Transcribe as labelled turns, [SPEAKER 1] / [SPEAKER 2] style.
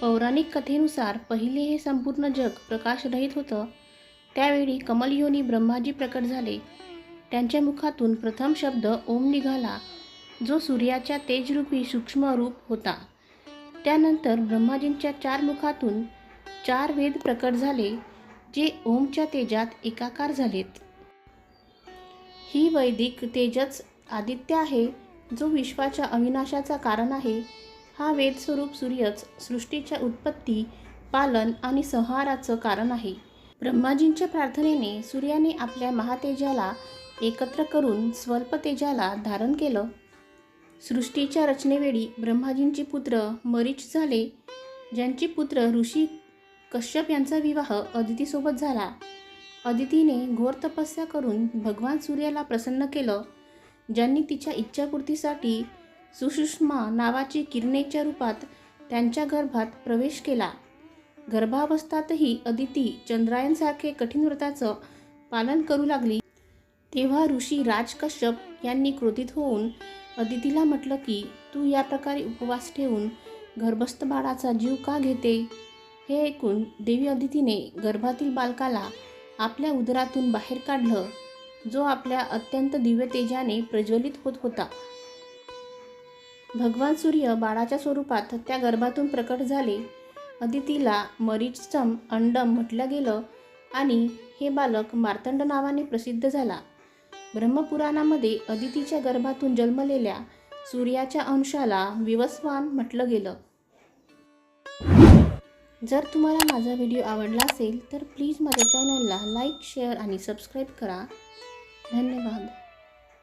[SPEAKER 1] पौराणिक कथेनुसार पहिले हे संपूर्ण जग प्रकाशरहित होतं. त्यावेळी कमलयोनी ब्रह्माजी प्रकट झाले. त्यांच्या मुखातून प्रथम शब्द ओम निघाला जो सूर्याच्या तेजरूपी सूक्ष्म रूप होता. त्यानंतर ब्रह्माजींच्या चार मुखातून चार वेद प्रकट झाले जे ओमच्या तेजात एकाकार झालेत. ही वैदिक तेजच आदित्य आहे जो विश्वाच्या अविनाशाचा कारण आहे. हा वेदस्वरूप सूर्यच सृष्टीच्या उत्पत्ती पालन आणि संहाराचं कारण आहे. ब्रह्माजींच्या प्रार्थनेने सूर्याने आपल्या महातेजाला एकत्र करून स्वल्प तेजाला धारण केलं. सृष्टीच्या रचनेवेळी ब्रह्माजींचे पुत्र मरीच झाले ज्यांचे पुत्र ऋषी कश्यप यांचा विवाह अदितीसोबत झाला. अदितीने घोर तपस्या करून भगवान सूर्याला प्रसन्न केलं ज्यांनी तिच्या इच्छापूर्तीसाठी सुषुष्मा नावाची किरणेच्या रूपात त्यांच्या गर्भात प्रवेश केला. गर्भावस्थातही अदिती चंद्रायनसारखे कठीण व्रताचं पालन करू लागली. तेव्हा ऋषी राज कश्यप यांनी क्रोधित होऊन अदितीला म्हटलं की तू या प्रकारे उपवास ठेवून गर्भस्थ बाळाचा जीव का घेते हे ऐकून देवी अदितीने गर्भातील बालकाला आपल्या उदरातून बाहेर काढलं जो आपल्या अत्यंत दिव्य तेजाने प्रज्वलित होत होता. भगवान सूर्य बाळाच्या स्वरूपात त्या गर्भातून प्रकट झाले. अदितीला मरीचम अंडम म्हटलं गेलं आणि हे बालक मार्तंड नावाने प्रसिद्ध झाला. ब्रह्मपुराणामध्ये अदितीच्या गर्भातून जन्मलेल्या सूर्याच्या अंशाला विवस्वान म्हटलं गेलं. जर तुम्हाला माझा व्हिडिओ आवडला असेल तर प्लीज माझ्या चॅनलला लाईक शेअर आणि सबस्क्राईब करा. धन्यवाद.